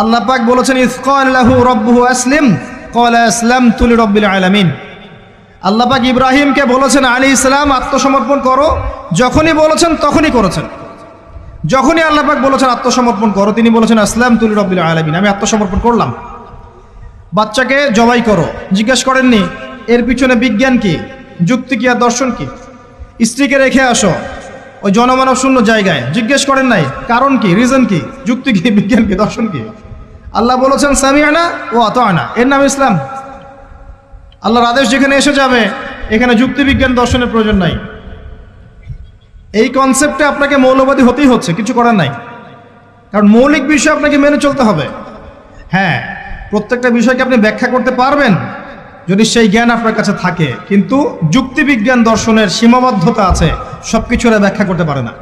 আল্লাহ পাক বলেছেন ইসকাল্লাহু রব্বুহু আসলিম কলা আসলাম তুলি রব্বিল আলামিন। আল্লাহ পাক ইব্রাহিমকে বলেছেন আলী ইসলাম আত্মসমর্পণ করো। যখনই বলেছেন, তখনই করেছেন। যখনই আল্লাহ পাক বলেছেন, আত্মসমর্পণ করো, তিনি বলেছেন আসলাম তুলি রব্বিল আলামিন, আমি আত্মসমর্পণ করলাম। বাচ্চাকে জবাই করো। জিজ্ঞেস করেননি, এর পিছনে বিজ্ঞান কি? যুক্তি কি আর দর্শন কি? স্ত্রীকে রেখে আসো, ওই জনমানব শূন্য জায়গায়। জিজ্ঞেস করেন নাই, কারণ কি? রিজন কি? যুক্তি কি? বিজ্ঞান কি? দর্শন কি? আল্লাহ বলেছেন সামি সামিয়ানা ও অত আনা এর নাম ইসলাম। আল্লাহর আদেশ যেখানে এসে যাবে, এখানে যুক্তিবিজ্ঞান দর্শনের প্রয়োজন নাই। এই কনসেপ্টে আপনাকে মৌলবাদী হতেই হচ্ছে, কিছু করার নাই। কারণ মৌলিক বিষয় আপনাকে মেনে চলতে হবে। হ্যাঁ প্রত্যেকটা বিষয়কে আপনি ব্যাখ্যা করতে পারবেন, যদি সেই জ্ঞান আপনার কাছে থাকে। কিন্তু যুক্তিবিজ্ঞান দর্শনের সীমাবদ্ধতা আছে সব কিছুরা ব্যাখ্যা করতে পারে না।